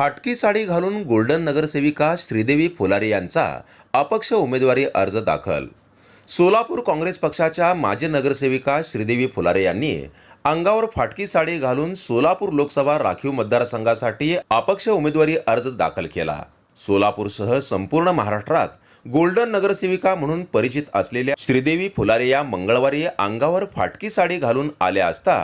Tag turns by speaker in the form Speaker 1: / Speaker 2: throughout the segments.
Speaker 1: फाटकी साडी घालून गोल्डन नगरसेविका श्रीदेवी फुलारे यांचा अपक्ष उमेदवारी अर्ज दाखल. सोलापूर काँग्रेस पक्षाच्या माजी नगरसेविका श्रीदेवी फुलारे यांनी अंगावर फाटकी साडी घालून सोलापूर लोकसभा राखीव मतदारसंघासाठी अपक्ष उमेदवारी अर्ज दाखल केला. सोलापूरसह संपूर्ण महाराष्ट्रात गोल्डन नगरसेविका म्हणून परिचित असलेल्या श्रीदेवी फुलारे या मंगळवारी अंगावर फाटकी साडी घालून आल्या असता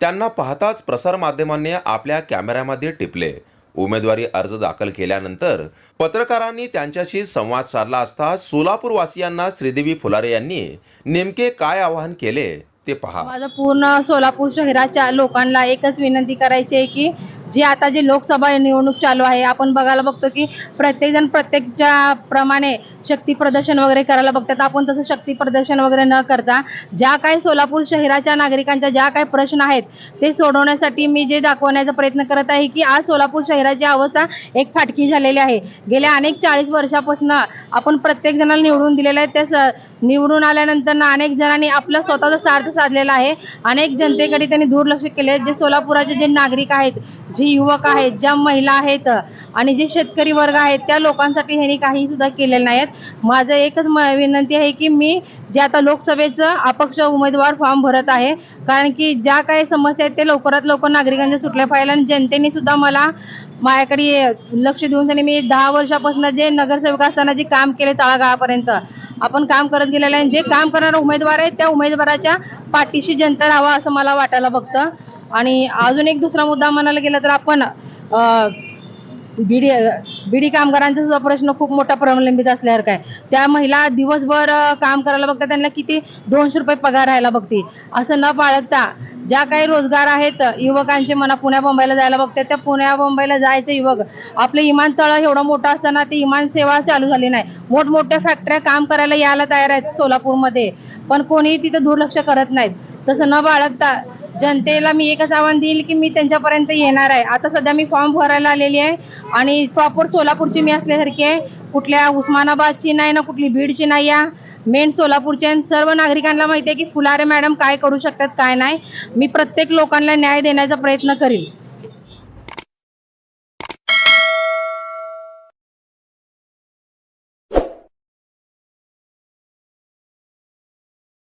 Speaker 1: त्यांना पाहताच प्रसारमाध्यमांनी आपल्या कॅमेऱ्यामध्ये टिपले. उमेदवारी अर्ज दाखल केल्यानंतर पत्रकारांनी त्यांच्याशी संवाद साधला असता सोलापूर वासियांना श्रीदेवी फुलारे यांनी नेमके काय आवाहन केले ते पहा.
Speaker 2: माझं पूर्ण सोलापूर शहराच्या लोकांना एकच विनंती करायची आहे की जे आता जे लोकसभा निवडणूक चालू आहे आपण बघायला बघतो की प्रत्येकजण प्रत्येकच्या प्रमाणे शक्ती प्रदर्शन वगैरे करायला बघतात. आपण तसं शक्ती प्रदर्शन वगैरे न करता ज्या काही सोलापूर शहराच्या नागरिकांच्या ज्या काही प्रश्न आहेत ते सोडवण्यासाठी मी जे दाखवण्याचा प्रयत्न करत आहे की आज सोलापूर शहराची अवस्था एक फाटकी झालेली आहे. गेल्या अनेक चाळीस वर्षापासून आपण प्रत्येक जणाला निवडून दिलेलं आहे. त्या स- निवडून आल्यानंतर ना अनेक जणांनी आपला स्वतःचा सार्थ साधलेला आहे. अनेक जनतेकडे त्यांनी दुर्लक्ष केले जे सोलापुराचे जे नागरिक आहेत जे युवक आहेत ज्या महिला आहेत आणि जे शेतकरी वर्ग आहेत त्या लोकांसाठी ह्यांनी काही सुद्धा केलेलं नाहीत माझं एकच म विनंती आहे की मी जे आता लोकसभेचं अपक्ष उमेदवार फॉर्म भरत आहे कारण की ज्या काही समस्या आहेत ते लवकरात लवकर नागरिकांच्या सुटल्या पाहिजे आणि जनतेने सुद्धा मला माझ्याकडे लक्ष देऊन त्यांनी मी दहा वर्षापासून जे नगरसेवक असताना जे काम केले तळागाळापर्यंत आपण काम करत गेलेलं आहे. जे काम करणारा उमेदवार आहे त्या उमेदवाराच्या पाठीशी जनता राहावा असं मला वाटायला बघतं. आणि अजून एक दुसरा मुद्दा म्हणायला गेलं तर आपण बीडी बीडी कामगारांचा सुद्धा प्रश्न खूप मोठा प्रलंबित असल्यासारखा आहे. त्या महिला दिवसभर काम करायला बघतात त्यांना किती दोनशे रुपये पगार राहायला बघते असं न बाळगता ज्या काही रोजगार आहेत युवकांचे म्हणा पुण्या मुंबईला जायला बघतात त्या पुण्या मुंबईला जायचे युवक आपले विमानतळ एवढं मोठं असताना ती विमान सेवा चालू झाली नाही. मोठमोठ्या फॅक्टऱ्या काम करायला यायला तयार आहेत सोलापूरमध्ये. पण कोणीही तिथं दुर्लक्ष करत नाहीत. तसं न बाळगता जनतेला मी एकच आव्हान देईल की मी त्यांच्यापर्यंत येणार आहे. आता सध्या मी फॉर्म भरायला आलेली आहे आणि प्रॉपर सोलापूरची मी असल्यासारखी आहे. कुठल्या उस्मानाबादची नाही ना कुठली बीडची नाही या. मेन सोलापूरचे आणि सर्व नागरिकांना माहिती आहे की फुलारे मॅडम काय करू शकतात काय नाही. मी प्रत्येक लोकांना न्याय देण्याचा प्रयत्न करील.